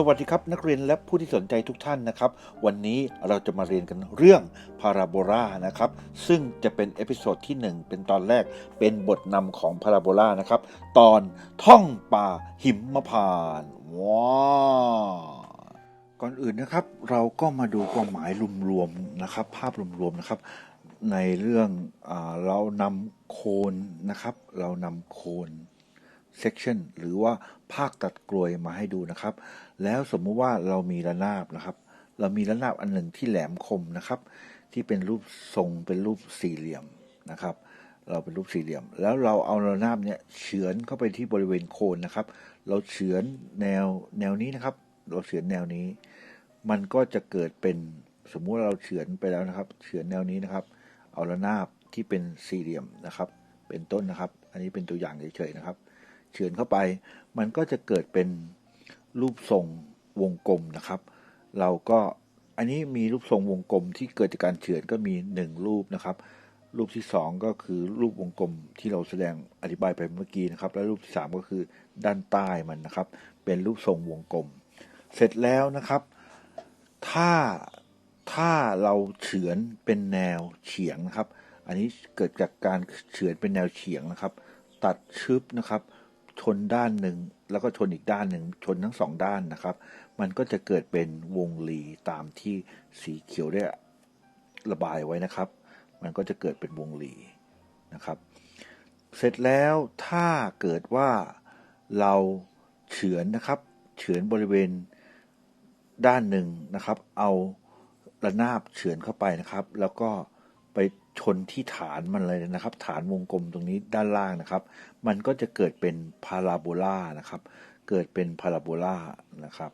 สวัสดีครับนักเรียนและผู้ที่สนใจทุกท่านนะครับ วันนี้เราจะมาเรียนกันเรื่องพาราโบลานะครับ ซึ่งจะเป็นเอพิโซดที่ 1 เป็นตอนแรกเป็นบทนำของพาราโบลานะครับ ตอนท่องป่าหิมพานว้าก่อนอื่นนะครับ เราก็มาดูความหมายรวมๆนะครับ ภาพรวมๆนะครับ ในเรื่องอเรานำโคนนะครับ เรานำโคน section หรือว่าภาคตัดกลวยมาให้ดูนะครับ แล้วสมมุติว่าเรามีระนาบนะครับ เรามีระนาบอันหนึ่งที่แหลมคมนะครับ ที่เป็นรูปทรงเป็นรูปสี่เหลี่ยมนะครับ เราเป็นรูปสี่เหลี่ยม แล้วเราเอาระนาบเนี่ยเฉือนเข้าไปที่บริเวณโคนนะครับ เราเฉือนแนวแนวนี้นะครับ เราเฉือนแนวนี้ มันก็จะเกิดเป็นสมมุติเราเฉือนไปแล้วนะครับ เฉือนแนวนี้นะครับ เอาระนาบที่เป็นสี่เหลี่ยมนะครับ เป็นต้นนะครับ อันนี้เป็นตัวอย่างเฉยๆนะครับ เฉือนเข้าไป มันก็จะเกิดเป็นรูปทรงวงกลมนะครับ เราก็อันนี้มีรูปทรงวงกลมที่เกิดจากการเฉือนก็มีหนึ่งรูปนะครับ รูปที่สองก็คือรูปวงกลมที่เราแสดงอธิบายไปเมื่อกี้นะครับ และรูปที่สามก็คือด้านใต้มันนะครับ เป็นรูปทรงวงกลม เสร็จแล้วนะครับ ถ้าถ้าเราเฉือนเป็นแนวเฉียงนะครับ อันนี้เกิดจากการเฉือนเป็นแนวเฉียงนะครับ ตัดชึบนะครับ ชนด้านหนึ่ง แล้วก็ชนอีกด้านหนึ่ง ชนทั้งสองด้านนะครับ มันก็จะเกิดเป็นวงรีตามที่สีเขียวได้ระบายไว้นะครับ มันก็จะเกิดเป็นวงรีนะครับ เสร็จแล้วถ้าเกิดว่าเราเฉือนนะครับเฉือนบริเวณด้านหนึ่งนะครับ เอาระนาบเฉือนเข้าไปนะครับ แล้วก็ไป ชนที่ฐานมันเลยนะครับ ฐานวงกลมตรงนี้ด้านล่างนะครับ มันก็จะเกิดเป็นพาราโบลานะครับ เกิดเป็นพาราโบลานะครับ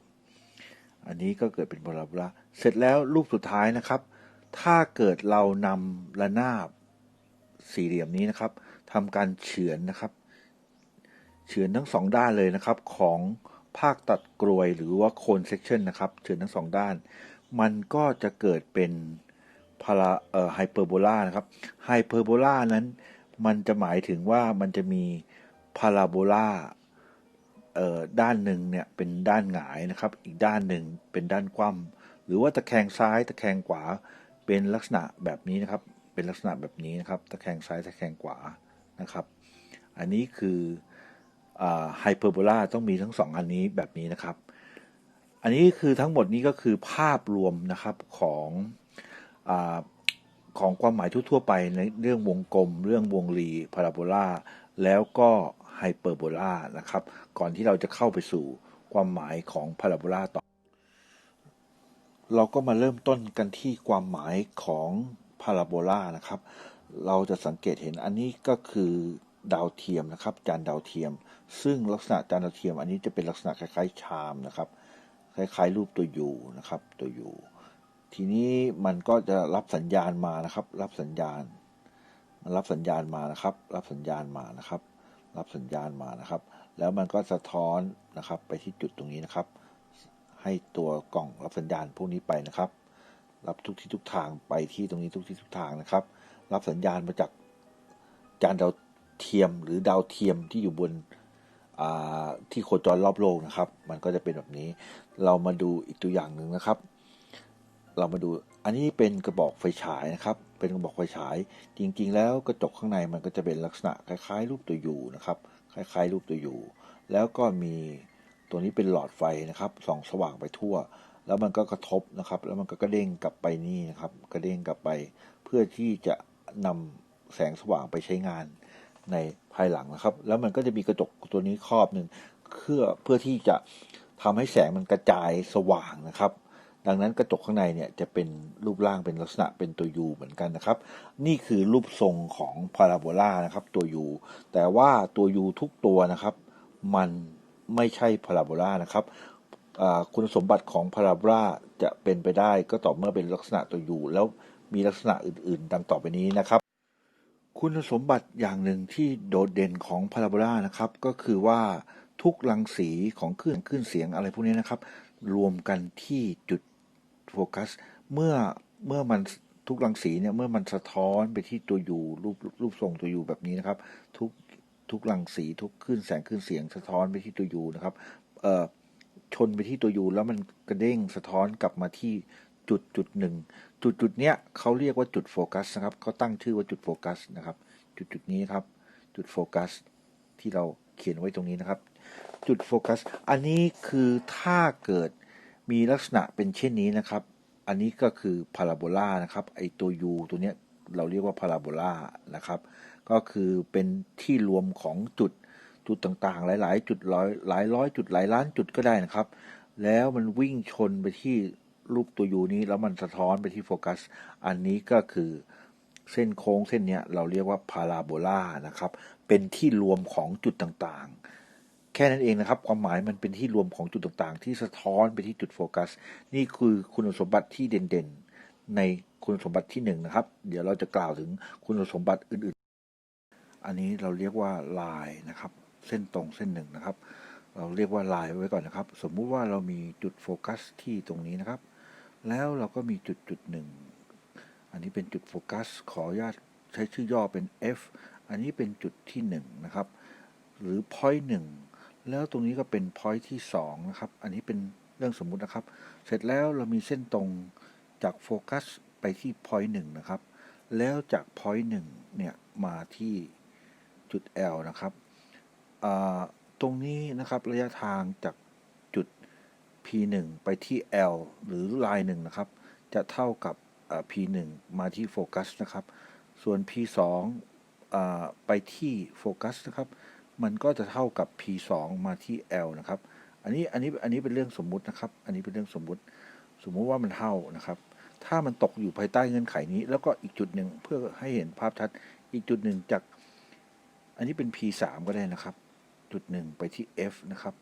อันนี้ก็เกิดเป็นพาราโบลาเสร็จแล้วรูปสุดท้ายนะครับ ถ้าเกิดเรานำระนาบสี่เหลี่ยมนี้นะครับทำการเฉือนนะครับ เฉือนทั้งสองด้านเลยนะครับ ของภาคตัดกรวยหรือว่าโคนเซกชันนะครับ เฉือนทั้งสองด้าน มันก็จะเกิดเป็น พาราเอ่อไฮเปอร์โบลานะครับไฮเปอร์โบลานั้น มันจะหมายถึงว่ามันจะมีพาราโบลาเอ่อด้านหนึ่งเนี่ยเป็นด้านหงายนะครับ อีกด้านหนึ่งเป็นด้านคว่ำหรือว่าตะแคงซ้ายตะแคงขวาเป็นลักษณะแบบนี้นะครับ เป็นลักษณะแบบนี้นะครับ ตะแคงซ้ายตะแคงขวานะครับ อันนี้คือไฮเปอร์โบลาต้องมีทั้งสองอันนี้แบบนี้นะครับ อันนี้คือทั้งหมดนี้ก็คือภาพรวมนะครับของ อของความหมายทั่วๆไปในเรื่องวงกลม เรื่องวงรีพาราโบลาแล้วก็ไฮเปอร์โบลานะครับ ก่อนที่เราจะเข้าไปสู่ความหมายของพาราโบลาต่อ เราก็มาเริ่มต้นกันที่ความหมายของพาราโบลานะครับ เราจะสังเกตเห็นอันนี้ก็คือดาวเทียมนะครับ จานดาวเทียม ซึ่งลักษณะจานดาวเทียม อันนี้จะเป็นลักษณะคล้ายๆชามนะครับ คล้ายๆรูปตัวยูนะครับ ตัวยู ทีนี้มันก็จะรับสัญญาณมานะครับ รับสัญญาณ มันรับสัญญาณมานะครับ รับสัญญาณมานะครับ รับสัญญาณมานะครับ แล้วมันก็สะท้อนนะครับ ไปที่จุดตรงนี้นะครับ ให้ตัวกล่องรับสัญญาณพวกนี้ไปนะครับ รับทุกที่ทุกทางไปที่ตรงนี้ทุกที่ทุกทางนะครับ รับสัญญาณมาจากจานดาวเทียมหรือดาวเทียมที่อยู่บนที่โคจรรอบโลกนะครับ มันก็จะเป็นแบบนี้ เรามาดูอีกตัวอย่างหนึ่งนะครับ เรามาดูอันนี้เป็นกระบอกไฟฉายนะครับ เป็นกระบอกไฟฉาย จริงๆ แล้วกระจกข้างในมันก็จะเป็นลักษณะคล้ายๆ รูปตัวยูนะครับ คล้ายๆ รูปตัวยูแล้วก็มีตัวนี้เป็นหลอดไฟนะครับส่องสว่างไปทั่ว แล้วมันก็กระทบนะครับ แล้วมันก็กระเด้งกลับไปนี่นะครับ กระเด้งกลับไป เพื่อที่จะนำแสงสว่างไปใช้งานในภายหลังนะครับ แล้วมันก็จะมีกระจกตัวนี้ครอบหนึ่งเพื่อเพื่อที่จะทำให้แสงมันกระจายสว่างนะครับ ดังนั้นกระจกข้างในเนี่ยจะเป็นรูปร่างเป็นลักษณะเป็นตัวยูเหมือนกันนะครับ นี่คือรูปทรงของพาราโบลานะครับตัวยูแต่ว่าตัวยูทุกตัวนะครับ มันไม่ใช่พาราโบลานะครับคุณสมบัติของพาราโบลาจะเป็นไปได้ก็ต่อเมื่อเป็นลักษณะตัวยูแล้วมีลักษณะอื่น ๆ ดังต่อไปนี้นะครับ คุณสมบัติอย่างหนึ่งที่โดดเด่นของพาราโบลานะครับ ก็คือว่าทุกรังสีของคลื่นคลื่นเสียงอะไรพวกนี้นะครับ รวมกันที่จุด โฟกัส เมื่อเมื่อมันทุกรังสีเนี่ยเมื่อมันสะท้อนไปที่ตัวยูรูปรูปทรงตัวยูแบบนี้นะครับ ทุกทุกรังสีทุกคลื่นแสงคลื่นเสียงสะท้อนไปที่ตัวยูนะครับเอ่อชนไปที่ตัวยูแล้วมันกระเด้งสะท้อนกลับมาที่จุดจุดหนึ่งจุดจุดเนี้ยเขาเรียกว่าจุดโฟกัสนะครับเขาตั้งชื่อว่าจุดโฟกัสนะครับ จุดจุดนี้ครับ จุดโฟกัส ที่เราเขียนไว้ตรงนี้นะครับ จุดโฟกัส อันนี้คือถ้าเกิด มีลักษณะเป็นเช่นนี้นะครับ อันนี้ก็คือพาราโบลานะครับไอตัว u ตัวเนี้ยเราเรียกว่าพาราโบลานะครับ ก็คือเป็นที่รวมของจุดจุดต่างๆ หลายๆ จุดร้อยหลายร้อยจุดหลายล้านจุดก็ได้นะครับ แล้วมันวิ่งชนไปที่รูปตัว u นี้แล้วมันสะท้อนไปที่โฟกัส อันนี้ก็คือเส้นโค้งเส้นเนี้ยเราเรียกว่าพาราโบลานะครับ เป็นที่รวมของจุดต่างๆ แค่นั้นเองนะครับ ความหมายมันเป็นที่รวมของจุดต่างๆ ที่สะท้อนไปที่จุดโฟกัส นี่คือคุณสมบัติที่เด่นๆ ในคุณสมบัติที่หนึ่งนะครับ เดี๋ยวเราจะกล่าวถึงคุณสมบัติอื่นๆ อันนี้เราเรียกว่าลายนะครับ เส้นตรงเส้นหนึ่งนะครับ เราเรียกว่าลายไว้ก่อนนะครับ สมมุติว่าเรามีจุดโฟกัสที่ตรงนี้นะครับ แล้วเราก็มีจุดจุดหนึ่ง อันนี้เป็นจุดโฟกัส ขออนุญาตใช้ชื่อย่อเป็น F อันนี้เป็นจุดที่หนึ่งนะครับ หรือ point หนึ่ง แล้วตรงนี้ก็เป็น point ที่สองนะครับ อันนี้เป็นเรื่องสมมุตินะครับ เสร็จแล้วเรามีเส้นตรงจากโฟกัสไปที่ point หนึ่งนะครับ แล้วจาก point หนึ่งเนี่ยมาที่จุด L นะครับ ตรงนี้นะครับระยะทางจากจุด P1 ไปที่ L หรือลายหนึ่งนะครับ จะเท่ากับ P1 มาที่โฟกัสนะครับ ส่วน P2 อ่าไปที่โฟกัสนะครับ มันก็จะเท่ากับ P2 มาที่ L นะครับ อันนี้อันนี้อันนี้เป็นเรื่องสมมุตินะครับ อันนี้เป็นเรื่องสมมุติ สมมุติว่ามันเท่านะครับ ถ้ามันตกอยู่ภายใต้เงื่อนไขนี้ แล้วก็อีกจุดหนึ่งเพื่อให้เห็นภาพชัด อีกจุดหนึ่งจาก อันนี้เป็น P3 ก็ได้นะครับ จุดหนึ่งไปที่ F นะครับ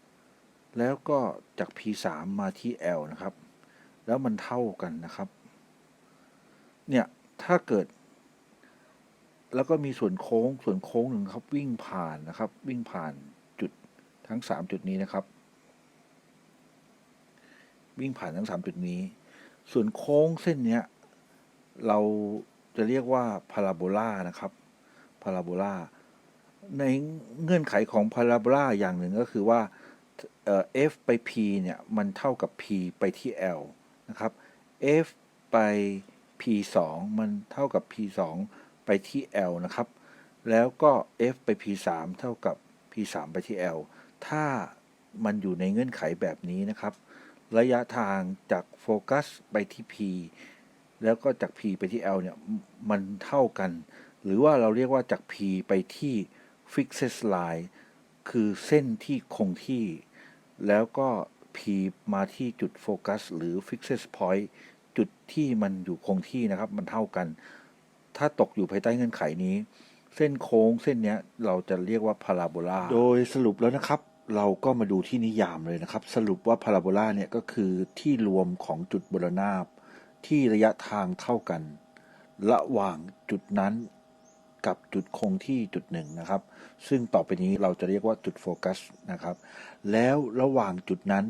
แล้วก็จาก P3 มาที่ L นะครับ แล้วมันเท่ากันนะครับ เนี่ย ถ้าเกิด แล้วก็มีส่วนโค้งส่วนโค้งหนึ่งครับวิ่งผ่านนะครับ วิ่งผ่านจุดทั้งสามจุดนี้นะครับ วิ่งผ่านทั้งสามจุดนี้ ส่วนโค้งเส้นเนี้ยเราจะเรียกว่าพาราโบลานะครับพาราโบลาในเงื่อนไขของพาราโบลาอย่างหนึ่งก็คือว่าเอ่อ f ไป p เนี่ย มันเท่ากับ p ไปที่ l นะครับ f ไป p 2มันเท่ากับ p 2 ไปที่ l นะครับ แล้วก็ f ไป p 3 เท่ากับ p 3 ไปที่ l ถ้ามันอยู่ในเงื่อนไขแบบนี้นะครับ ระยะทางจากโฟกัสไปที่ P แล้วก็จาก P ไปที่ L เนี่ยมมันเท่ากัน หรือว่าเราเรียกว่าจาก P ไปที่ fixed line คือเส้นที่คงที่ แล้วก็ P มาที่จุดโฟกัสหรือ fixed point จุดที่มันอยู่คงที่นะครับ มันเท่ากัน ถ้าตกอยู่ภายใต้เงื่อนไขนี้ เส้นโค้งเส้นเนี้ยเราจะเรียกว่าพาราโบลาโดยสรุปแล้วนะครับ เราก็มาดูที่นิยามเลยนะครับ สรุปว่าพาราโบลาเนี่ยก็คือที่รวมของจุดบรนาบที่ระยะทางเท่ากัน ระหว่างจุดนั้นกับจุดคงที่จุดหนึ่งนะครับ ซึ่งต่อไปนี้เราจะเรียกว่าจุดโฟกัสนะครับ แล้วระหว่างจุดนั้น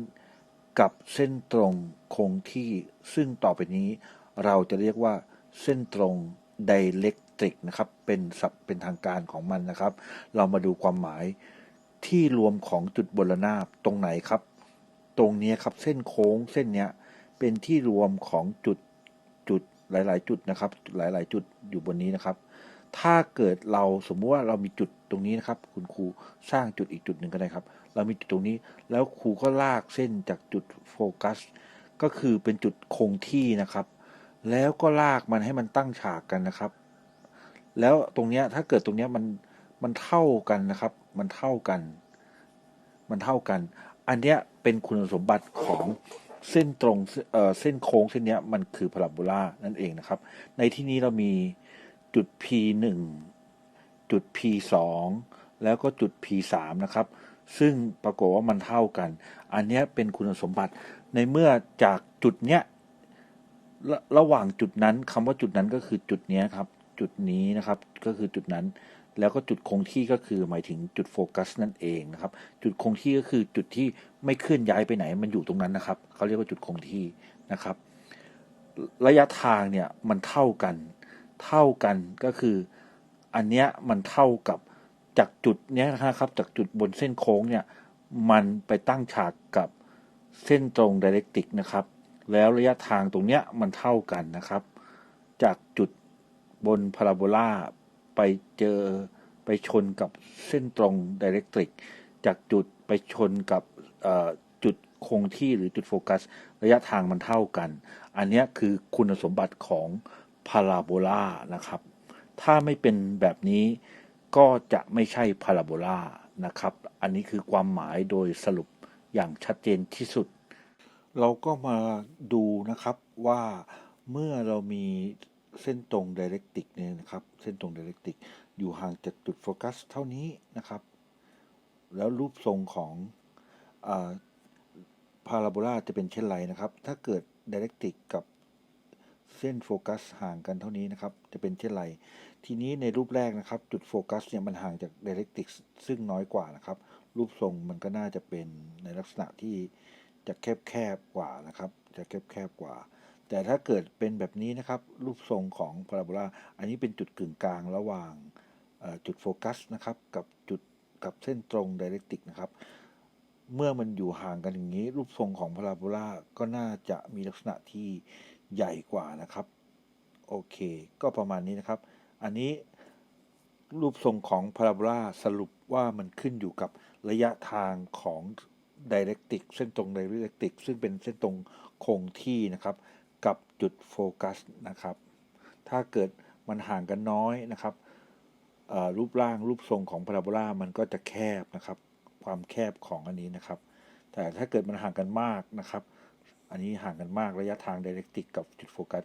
กับเส้นตรงคงที่ ซึ่งต่อไปนี้เราจะเรียกว่าเส้นตรง ไดเ e กตริกนะครับ เป็นศัพท์เป็นทางการของมันนะครับ เรามาดูความหมายที่รวมของจุดบนระนาบตรงไหนครับ ตรงนี้ครับเส้นโค้งเส้นเนี้ยเป็นที่รวมของจุดจุดหลาย ๆ จุดนะครับ หลาย ๆ จุดอยู่บนนี้นะครับ ถ้าเกิดเราสมมุติว่าเรามีจุดตรงนี้นะครับ คุณครูสร้างจุดอีกจุดหนึ่งก็ได้ครับ เรามีจุดตรงนี้แล้วครูก็ลากเส้นจากจุดโฟกัส ก็คือเป็นจุดคงที่นะครับ แล้วก็ลากมันให้มันตั้งฉากกันนะครับ แล้วตรงเนี้ยถ้าเกิดตรงเนี้ยมันมันเท่ากันนะครับ มันเท่ากัน มันเท่ากัน อันเนี้ยเป็นคุณสมบัติของเส้นตรงเอ่อเส้นโค้งเส้นเนี้ยมันคือพาราโบลานั่นเองนะครับ ในที่นี้เรามีจุด P 1จุด P 2แล้วก็จุด P 3นะครับ ซึ่งปรากฏว่ามันเท่ากัน อันเนี้ยเป็นคุณสมบัติในเมื่อจากจุดเนี้ย ระระหว่างจุดนั้นคำว่าจุดนั้นก็คือจุดนี้ครับ จุดนี้นะครับ ก็คือจุดนั้น แล้วก็จุดคงที่ก็คือหมายถึงจุดโฟกัสนั่นเองนะครับ จุดคงที่ก็คือจุดที่ไม่เคลื่อนย้ายไปไหน มันอยู่ตรงนั้นนะครับเขาเรียกว่าจุดคงที่นะครับ ระยะทางเนี่ยมันเท่ากัน เท่ากันก็คืออันเนี้ยมันเท่ากับจากจุดเนี้ยนะครับ จากจุดบนเส้นโค้งเนี่ย มันไปตั้งฉากกับเส้นตรงไดเรกติกนะครับ แล้วระยะทางตรงเนี้ยมันเท่ากันนะครับ จากจุดบนพาราโบลาไปเจอไปชนกับเส้นตรงไดเรกตริก จากจุดไปชนกับจุดคงที่หรือจุดโฟกัส ระยะทางมันเท่ากัน อันนี้คือคุณสมบัติของพาราโบลานะครับ ถ้าไม่เป็นแบบนี้ก็จะไม่ใช่พาราโบลานะครับ อันนี้คือความหมายโดยสรุปอย่างชัดเจนที่สุด เราก็มาดูนะครับว่าเมื่อเรามีเส้นตรงไดเรกติกเนี่ยนะครับ เส้นตรงไดเรกติกอยู่ห่างจากจุดโฟกัสเท่านี้นะครับ แล้วรูปทรงของพาราโบลาจะเป็นเช่นไรนะครับ ถ้าเกิดไดเรกติกกับเส้นโฟกัสห่างกันเท่านี้นะครับ จะเป็นเช่นไร ทีนี้ในรูปแรกนะครับ จุดโฟกัสเนี่ยมันห่างจากไดเรกติกซึ่งน้อยกว่านะครับ รูปทรงมันก็น่าจะเป็นในลักษณะที่ จะแคบแคบๆกว่านะครับ จะแคบแคบๆกว่า แต่ถ้าเกิดเป็นแบบนี้นะครับ รูปทรงของพาราโบลาอันนี้เป็นจุดกึ่งกลางระหว่างจุดโฟกัสนะครับ กับจุดกับเส้นตรงไดเรกติกนะครับ เมื่อมันอยู่ห่างกันอย่างนี้ รูปทรงของพาราโบลาก็น่าจะมีลักษณะที่ใหญ่กว่านะครับ โอเค ก็ประมาณนี้นะครับ อันนี้รูปทรงของพาราโบลาสรุปว่ามันขึ้นอยู่กับระยะทางของ ดเรกติกเส้นตรงไดเรกติกซึ่งเป็นเส้นตรงคงที่นะครับ กับจุดโฟกัสนะครับ ถ้าเกิดมันห่างกันน้อยนะครับรูปร่างรูปทรงของพาราโบลามันก็จะแคบนะครับ ความแคบของอันนี้นะครับ แต่ถ้าเกิดมันห่างกันมากนะครับ อันนี้ห่างกันมากระยะทางไดเรกติกกับจุดโฟกัส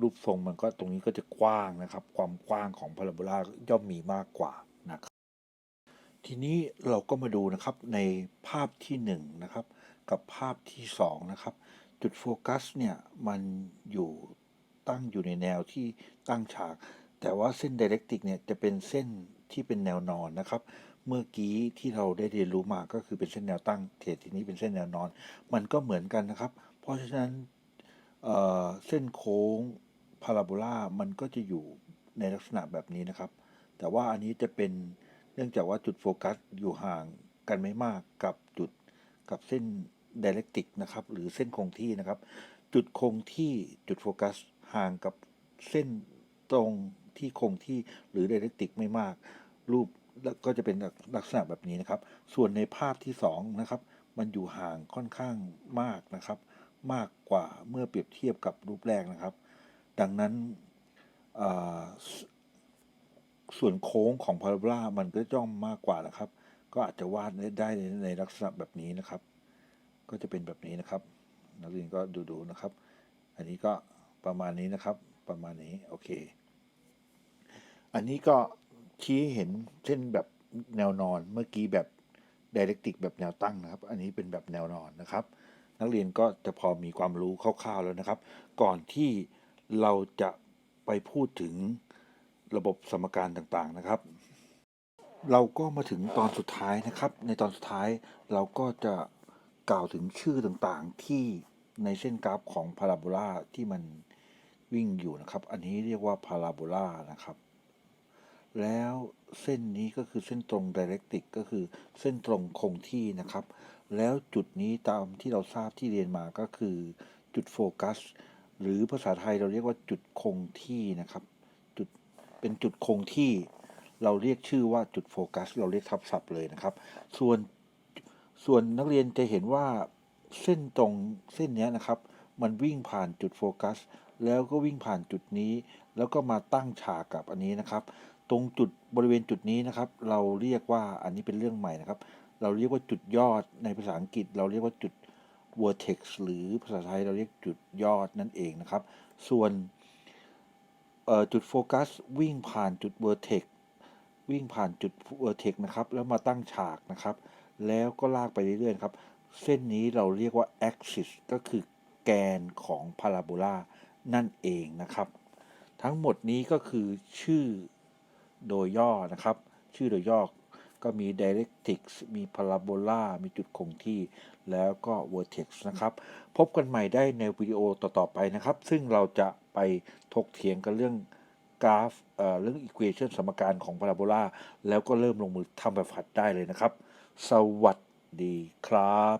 รูปทรงมันก็ตรงนี้ก็จะกว้างนะครับ ความกว้างของพาราโบลาย่อมมีมากกว่า ทีนี้เราก็มาดูนะครับในภาพที่1นงนะครับ กับภาพที่2นะครับ จุดโฟกัสเนี่ยมันอยู่ตั้งอยู่ในแนวที่ตั้งฉาก แต่ว่าเส้นไดเรกติกเนี่ยจะเป็นเส้นที่เป็นแนวนอนนะครับ เมื่อกี้ที่เราได้เรียนรู้มาก็คือเป็นเส้นแนวตั้งเททีนี้เป็นเส้นแนวนอน มันก็เหมือนกันนะครับ เพราะฉะนั้นเเส้นโค้งพาราโบลามันก็จะอยู่ในลักษณะแบบนี้นะครับ แต่ว่าอันนี้จะเป็น เนื่องจากว่าจุดโฟกัสอยู่ห่างกันไม่มากกับจุดกับเส้นไดเรกติกนะครับหรือเส้นคงที่นะครับ จุดคงที่จุดโฟกัสห่างกับเส้นตรงที่คงที่หรือไดเรกติกไม่มาก รูปแล้วก็จะเป็นลักษณะแบบนี้นะครับ ส่วนในภาพที่สองนะครับมันอยู่ห่างค่อนข้างมากนะครับ มากกว่าเมื่อเปรียบเทียบกับรูปแรกนะครับ ดังนั้น ส่วนโค้งของพาราโบลามันก็ย่อมมากกว่านะครับ ก็อาจจะวาดได้ในลักษณะแบบนี้นะครับ ก็จะเป็นแบบนี้นะครับ นักเรียนก็ดูดูนะครับ อันนี้ก็ประมาณนี้นะครับ ประมาณนี้โอเค อันนี้ก็ชี้เห็นเส้นแบบแนวนอนเมื่อกี้แบบไดเรกติกแบบแนวตั้งนะครับ อันนี้เป็นแบบแนวนอนนะครับ นักเรียนก็จะพอมีความรู้คร่าวๆแล้วนะครับ ก่อนที่เราจะไปพูดถึง ระบบสมการต่างๆนะครับ เราก็มาถึงตอนสุดท้ายนะครับ ในตอนสุดท้ายเราก็จะกล่าวถึงชื่อต่างๆที่ในเส้นกราฟของพาราโบลาที่มันวิ่งอยู่นะครับ อันนี้เรียกว่าพาราโบลานะครับ แล้วเส้นนี้ก็คือเส้นตรงไดเรกติกก็คือเส้นตรงคงที่นะครับ แล้วจุดนี้ตามที่เราทราบที่เรียนมาก็คือจุดโฟกัส หรือภาษาไทยเราเรียกว่าจุดคงที่นะครับ เป็นจุดคงที่เราเรียกชื่อว่าจุดโฟกัส เราเรียกทับศัพท์เลยนะครับ ส่วนส่วนนักเรียนจะเห็นว่าเส้นตรงเส้นนี้นะครับ มันวิ่งผ่านจุดโฟกัส แล้วก็วิ่งผ่านจุดนี้ แล้วก็มาตั้งฉากกับอันนี้นะครับ ตรงจุดบริเวณจุดนี้นะครับ เราเรียกว่าอันนี้เป็นเรื่องใหม่นะครับ เราเรียกว่าจุดยอดในภาษาอังกฤษ เราเรียกว่าจุด vertex หรือภาษาไทยเราเรียกจุดยอดนั่นเองนะครับ ส่วน จุดโฟกัสวิ่งผ่านจุด vertex วิ่งผ่านจุด vertex นะครับ แล้วมาตั้งฉากนะครับ แล้วก็ลากไปเรื่อยๆครับ เส้นนี้เราเรียกว่า axis ก็คือแกนของพาราโบลานั่นเองนะครับ ทั้งหมดนี้ก็คือชื่อโดยย่อนะครับ ชื่อโดยย่อก็มี directrix มี parabola มีจุดคงที่ แล้วก็ vertex นะครับ พบกันใหม่ได้ในวิดีโอต่อ ๆ ไปนะครับ ซึ่งเราจะ ไปถกเถียงกันเรื่องกราฟเรื่องอีควอชันสมการของพาราโบลาแล้วก็เริ่มลงมือทำแบบฝัดได้เลยนะครับ สวัสดีครับ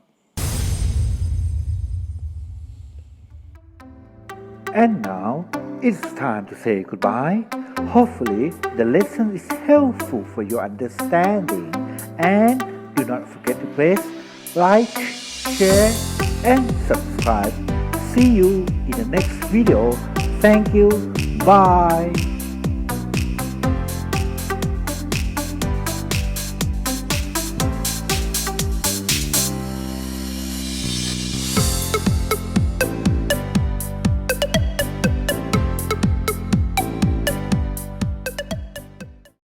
And now it's time to say goodbye. Hopefully, the lesson is helpful for your understanding. And do not forget to press like, share, and subscribe. See you in the next video. Thank you. Bye.